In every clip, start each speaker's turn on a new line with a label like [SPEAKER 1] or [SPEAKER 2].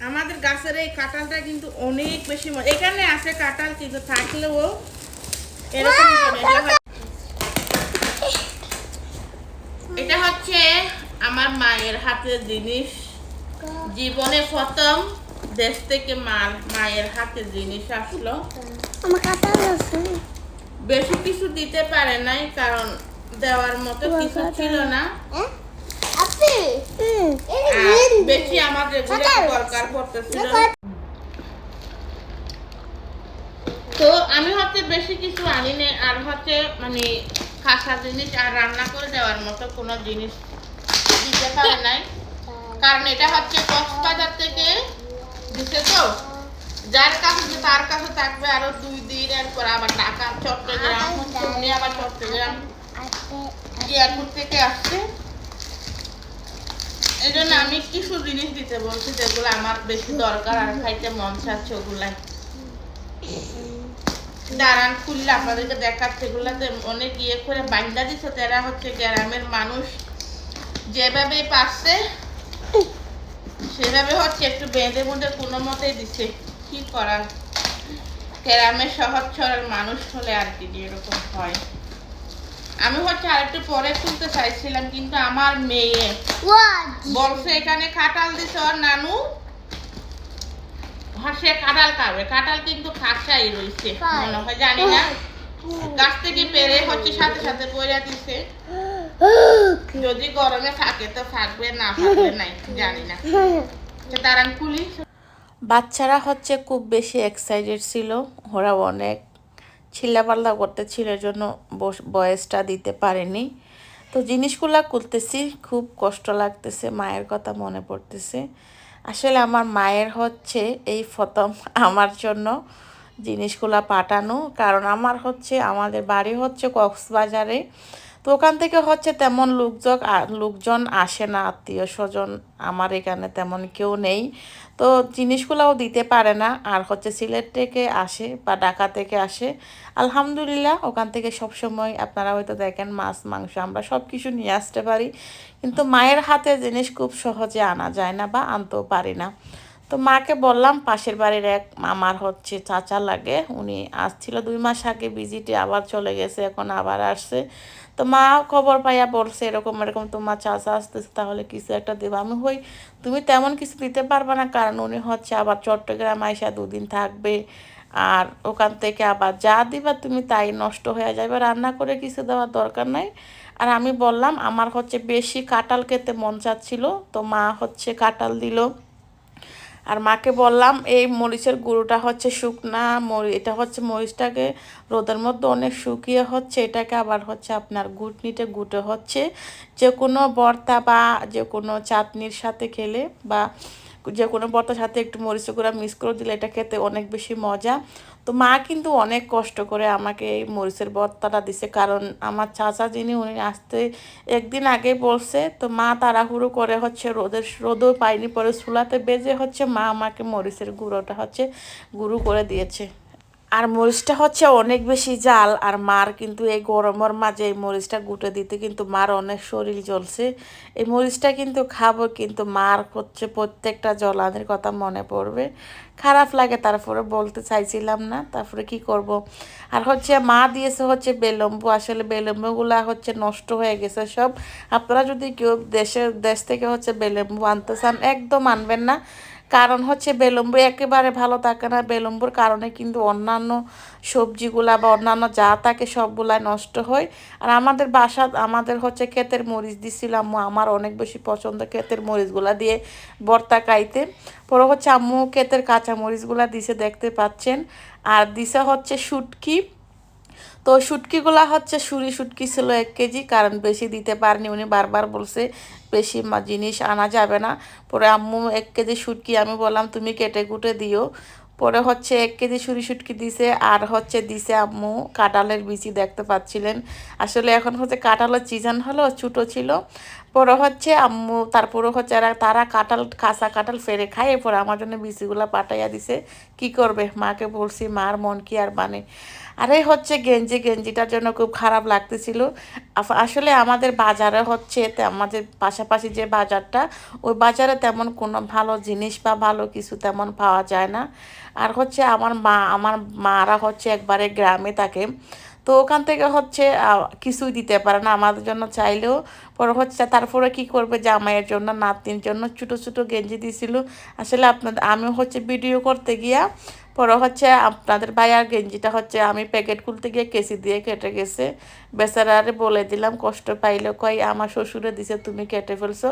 [SPEAKER 1] আমাদের গাছের এই কাঁঠালটা কিন্তু অনেক বেশি এখানে আছে কাঁঠাল কিন্তু থাকলেও এরকম এটা হচ্ছে আমার মায়ের হাতের জিনিস। জীবনে প্রথম দেশ থেকে মার মায়ের হাতের জিনিস আসলো। বেশি কিছু দিতে পারে নাই কারণ দেওয়ার মতো কিছু ছিল না
[SPEAKER 2] হ্যাঁ আপনি হুম
[SPEAKER 1] আর বেশি আমাদের দরকার পড়তেছিল তো আমি হচ্ছে বেশি কিছু আনি আর হচ্ছে মানে কাঁচা জিনিস আর রান্না করে দেওয়ার মতো কোনো জিনিস দিতে পারে নাই। কারণ এটা হচ্ছে কক্সবাজার থেকে দিছে তো। যার কাছে তার কাছে থাকবে আরও দুই দিন এরপর আবার ঢাকা চট্টগ্রাম আবার চট্টগ্রাম এয়ারপোর্ট থেকে আসছে। এই জন্য আমি কিছু জিনিস দিতে বলছি যেগুলো আমার বেশি দরকার আর খাইতে মন চাচ্ছে ওগুলাই। দাঁড়ান, খুললে আপনাদেরকে দেখাচ্ছে, এগুলাতে অনেক ইয়ে করে বান্দা দিচ্ছে তারা হচ্ছে গ্রামের মানুষ। যেভাবে পাচ্ছে সেভাবে হচ্ছে একটু বেঁধে বেঁধে কোনো মতেই দিচ্ছে কি করার? গ্রামের সহজ সরল মানুষ হলে আর কি এরকম হয়? আমি হচ্ছে আরেকটু পরে খুলতে চাইছিলাম কিন্তু আমার মেয়ে বলছে এখানে কাঁঠাল দিছে ওর নানু। হ্যাঁ সে কাঁঠাল খাবে। কাঁঠাল কিন্তু খাসাই রয়েছে মনে হয় জানি না। গাছ থেকে পেরে হচ্ছে সাথে সাথে বইরা দিছে। যদি গরমে থাকে তো থাকবে না থাকবে নাই জানি না। তো দাঁড়ান খুলি বাচ্চারা হচ্ছে খুব বেশি এক্সাইটেড ছিল। ওরা অনেক চিল্লাপাল্লা করতেছিল এর জন্য বয়সটা দিতে পারেনি। তো জিনিসগুলা খুলতেছি, খুব কষ্ট লাগতেছে, মায়ের কথা মনে পড়তেছে। আসলে আমার মায়ের হচ্ছে এই প্রথম আমার জন্য জিনিসগুলো পাঠানো। কারণ আমার হচ্ছে, আমাদের বাড়ি হচ্ছে কক্সবাজারে। তো ওখান থেকে হচ্ছে তেমন লোকজন লোকজন আসে না, আত্মীয় স্বজন আমার এখানে তেমন কেউ নেই। তো জিনিসগুলোও দিতে পারে না, আর হচ্ছে সিলেট থেকে আসে বা ঢাকা থেকে আসে। আলহামদুলিল্লাহ, ওখান থেকে সব সময় আপনারা হয়তো দেখেন মাছ, মাংস, আমরা সব কিছু নিয়ে আসতে পারি। কিন্তু মায়ের হাতে জিনিস খুব সহজে আনা যায় না বা আনতেও পারি না। তো মাকে বললাম, পাশের বাড়ির এক আমার হচ্ছে চাচা লাগে, উনি আসছিল দুই মাস আগে ভিজিটে আবার চলে গেছে, এখন আবার আসছে। তো মা খবর পাইয়া বলছে, এরকম এরকম তোমার চাচা আসতেছে, তাহলে কিছু একটা দেবো। আমি হই, তুমি তেমন কিছু দিতে পারবে না, কারণ উনি হচ্ছে আবার চট্টগ্রাম আইসা দুদিন থাকবে। আর ওখান থেকে আবার যা দিবা তুমি তাই নষ্ট হয়ে যাবে রান্না করে কিছু দেওয়ার দরকার নাই। আর আমি বললাম, আমার হচ্ছে বেশি কাঁঠাল খেতে মন চাচ্ছিল। তো মা হচ্ছে কাঁঠাল দিল। আর মাকে বললাম, এই মরিচের গুঁড়োটা হচ্ছে শুকনা মরি এটা হচ্ছে মরিচটাকে রোদের মধ্যে অনেক শুকিয়ে হচ্ছে, এটাকে আবার হচ্ছে আপনার গুটনিতে গুটে হচ্ছে। যে কোনো বর্তা বা যে কোনো চাটনির সাথে খেলে বা যে কোনো ভর্তার সাথে একটু মরিচের গুঁড়া মিক্স করে দিলে এটা খেতে অনেক বেশি মজা। তো মা কিন্তু অনেক কষ্ট করে আমাকে এই মরিচের ভর্তাটা দিছে। কারণ আমার চাচা যিনি, উনি আসতে একদিন আগে বলছে, তো মা তাড়াহুড়ো করে হচ্ছে রোদের, রোদও পায়নি, পরে সুলাতে বেজে হচ্ছে মা আমাকে মরিচের গুঁড়োটা হচ্ছে গুঁড়ো করে দিয়েছে। আর মরিচটা হচ্ছে অনেক বেশি জাল, আর মার কিন্তু এই গরমের মাঝে এই মরিচটা গুটে দিতে কিন্তু মার অনেক শরীর জ্বলছে। এই মরিচটা কিন্তু খাব কিন্তু মার হচ্ছে প্রত্যেকটা জলানের কথা মনে পড়বে। খারাপ লাগে, তারপরে বলতে চাইছিলাম না, তারপরে কি করব। আর হচ্ছে মা দিয়েছে হচ্ছে বেলম্বু, আসলে বেলম্বুগুলা হচ্ছে নষ্ট হয়ে গেছে সব। আপনারা যদি কেউ দেশের দেশ থেকে হচ্ছে বেলম্বু আনতে চান, একদম আনবেন না। কারণ হচ্ছে বেলম্বু একেবারে ভালো থাকে না। বেলম্বুর কারণে কিন্তু অন্যান্য সবজিগুলা বা অন্যান্য যা থাকে সবগুলাই নষ্ট হয়। আর আমাদের বাসা, আমাদের হচ্ছে ক্ষেতের মরিচ দিছিলাম আমার অনেক বেশি পছন্দ ক্ষেতের মরিচগুলা দিয়ে বর্তা খাইতে। পরে হচ্ছে আম্মু ক্ষেতের কাঁচা মরিচগুলা দিছে, দেখতে পাচ্ছেন। আর দিছে হচ্ছে শুটকি। তো শুটকিগুলা হচ্ছে সুরি শুটকি ছিল এক কেজি, কারণ বেশি দিতে পারেনি। উনি বারবার বলছে, বেশি জিনিস আনা যাবে না। পরে আম্মু এক কেজি শুটকি, আমি বললাম, তুমি কেটে কুটে দিও। পরে হচ্ছে এক কেজি সুরি শুটকি দিছে, আর হচ্ছে দিছে আম্মু কাঁঠালের বিচি, দেখতে পাচ্ছিলেন। আসলে এখন হচ্ছে কাঁঠালের চিজান হলো, ছোটো ছিল। পরে হচ্ছে আম্মু তারপরে হচ্ছে তারা কাঁঠাল, কাঁচা কাঁঠাল ফেরে খায়। এরপরে আমার জন্য বিচিগুলো পাঠাইয়া দিছে। কি করবে? মাকে বলছি, মার মন কি আর মানে? আর এই হচ্ছে গেঞ্জি, গেঞ্জিটার জন্য খুব খারাপ লাগতেছিল। আসলে আমাদের বাজারে হচ্ছে আমাদের পাশাপাশি যে বাজারটা, ওই বাজারে তেমন কোনো ভালো জিনিস বা ভালো কিছু তেমন পাওয়া যায় না। আর হচ্ছে আমার মা, আমার মারা হচ্ছে একবারে গ্রামে থাকে। তো ওখান থেকে হচ্ছে কিছুই দিতে পারে না আমাদের জন্য চাইলেও। পরে হচ্ছে তারপরে কি করবে জামাইয়ের জন্য নাতির জন্য ছোটো ছোটো গেঞ্জি দিছিল। আসলে আপনাদের আমি হচ্ছে ভিডিও করতে গিয়া পরে হচ্ছে আপনাদের ভাইয়ার গেঞ্জিটা হচ্ছে আমি প্যাকেট খুলতে গিয়ে কেসি দিয়ে কেটে গেছে। বেচারারে বলে দিলাম, কষ্ট পাইলে কই, আমার শ্বশুরে দিছে, তুমি কেটে ফেলছো।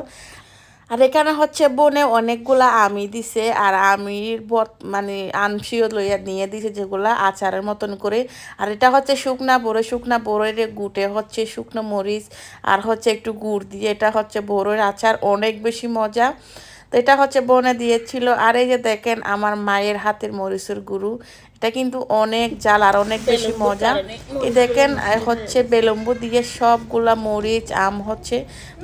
[SPEAKER 1] আর এখানে হচ্ছে বনে অনেকগুলা আমি দিছে, আর আমির বত মানে আনসিও লইয়া নিয়ে দিছে যেগুলা আচারের মতন করে। আর এটা হচ্ছে শুকনা বড়ো শুকনা বড়ের গুটে হচ্ছে শুকনো মরিচ, আর হচ্ছে একটু গুড় দিয়ে এটা হচ্ছে বড়োর আচার, অনেক বেশি মজা। তো এটা হচ্ছে বনে দিয়েছিল। আর এই যে দেখেন আমার মায়ের হাতের মরিচের গুরু এটা কিন্তু অনেক জাল আর অনেক বেশি মজা। এই দেখেন হচ্ছে বেলম্বু দিয়ে সবগুলা মরিচ আম হচ্ছে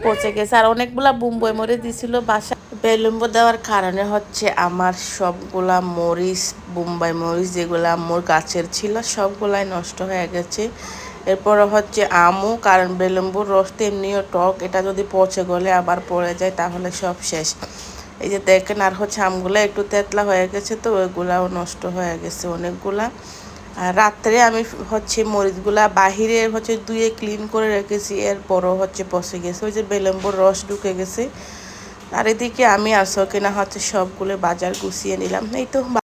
[SPEAKER 1] পচে গেছে। আর অনেকগুলা বুম্বই মরিচ দিছিল বাসা বেলম্বু দেওয়ার কারণে হচ্ছে আমার সবগুলা মরিচ বুম্বাই মরিচ যেগুলো আম্মুর গাছের ছিল সবগুলাই নষ্ট হয়ে গেছে। এরপরে হচ্ছে আমও কারণ বেলম্বুর রসটা এমনিও টক এটা যদি পচে গলে আবার পড়ে যায় তাহলে সব শেষ। এই যে দেখেন আর হচ্ছে আমগুলো একটু তেতলা হয়ে গেছে তো, ওইগুলাও নষ্ট হয়ে গেছে অনেকগুলা। আর রাত্রে আমি হচ্ছে মরিচগুলা বাহিরে হচ্ছে দুয়ে ক্লিন করে রেখেছি, এরপরও হচ্ছে পচে গেছে। ওই যে বেলম্বর রস ঢুকে গেছে। আর এদিকে আমি আর সকিনা হচ্ছে সবগুলো বাজার গুছিয়ে নিলাম। এই তো